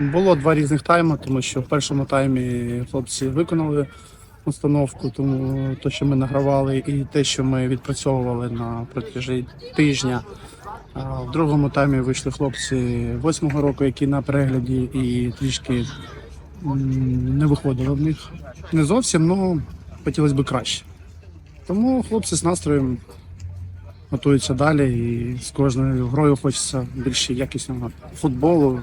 Було два різних тайми, тому що в першому таймі хлопці виконали установку, тому те, що ми награвали, і те, що ми відпрацьовували на протяжі тижня. В другому таймі вийшли хлопці восьмого року, які на перегляді і трішки не виходило в них. Не зовсім, але хотілося б краще. Тому хлопці з настроєм готуються далі, і з кожною грою хочеться більше якісного футболу,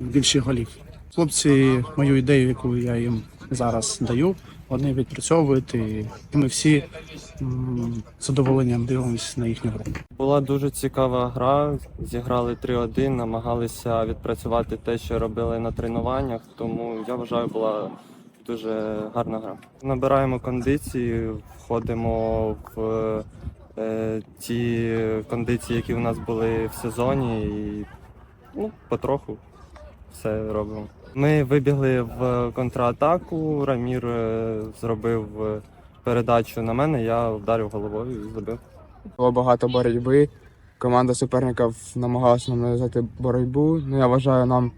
більше голів. Хлопці, мою ідею, яку я їм зараз даю, вони відпрацьовують, і ми всі з задоволенням дивимося на їхню гру. Була дуже цікава гра. Зіграли 3-1, намагалися відпрацювати те, що робили на тренуваннях. Тому я вважаю, була дуже гарна гра. Набираємо кондиції, входимо в е, ті кондиції, які у нас були в сезоні, і ну, потроху все робимо. Ми вибігли в контратаку. Рамір е, зробив е, передачу на мене, я вдарив головою і забив. Було багато боротьби. Команда суперників намагалася нам нав'язати боротьбу. Ну, я вважаю, нам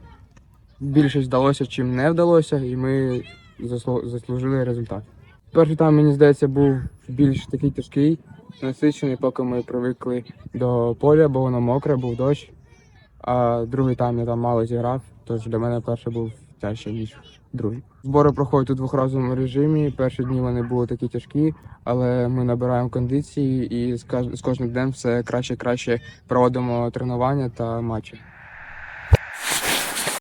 більше вдалося, чим не вдалося, і ми заслужили результат. Перший тайм, мені здається, був більш такий тяжкий, насичений, поки ми привикли до поля, бо воно мокре, був дощ. А другий тайм я там мало зіграв, тож для мене перший був тяжче, ніж другий. Збори проходять у двохразовому режимі. Перші дні вони були такі тяжкі, але ми набираємо кондиції і з кожним днем все краще краще проводимо тренування та матчі.